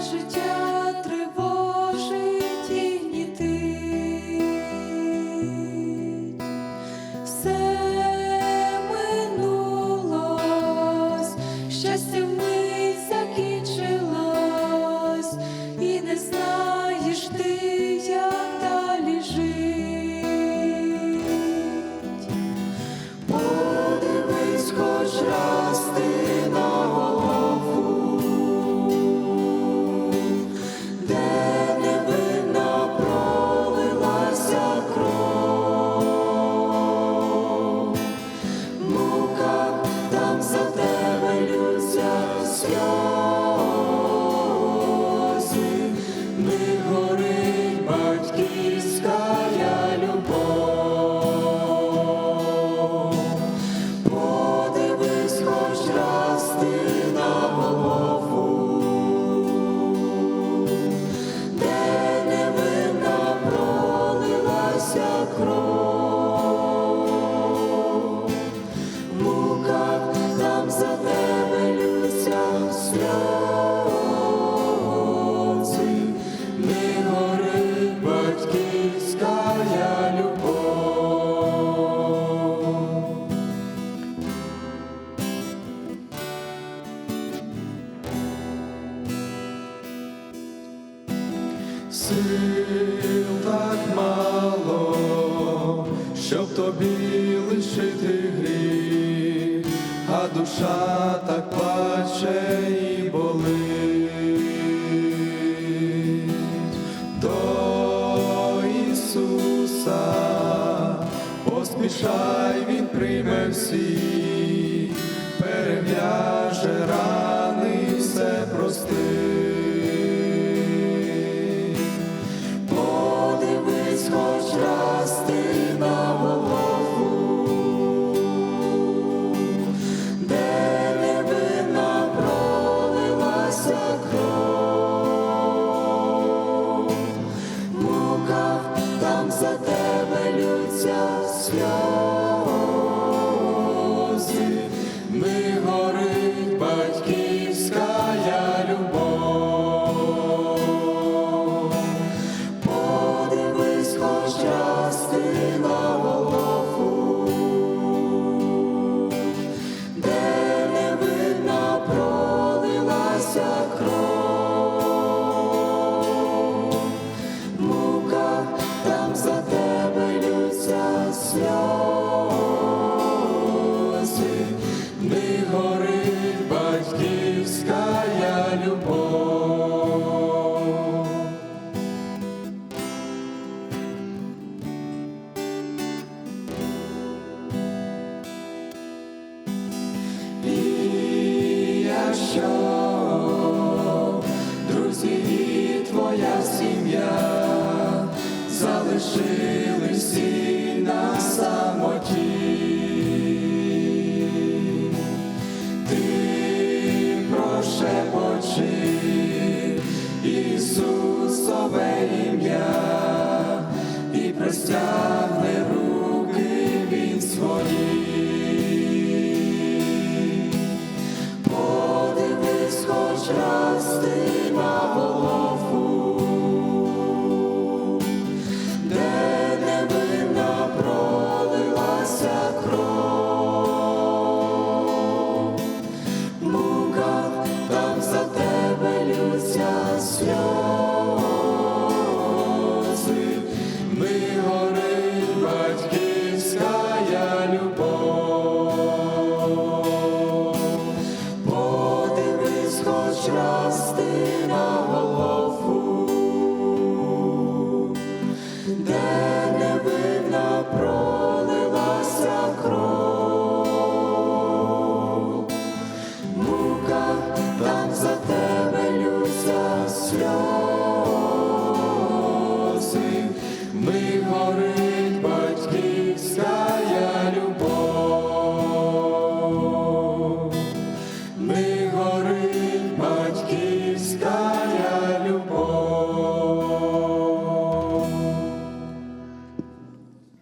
життя. сил так мало, щоб тобі лишити гріх, а душа так плаче і болить. До Ісуса поспішай, Він прийме всіх. части на головку, де невинна пролилася кров. части на голову, де невинна пролилася кров, мука там за тебе люся сльози, ми горить батьківська любов.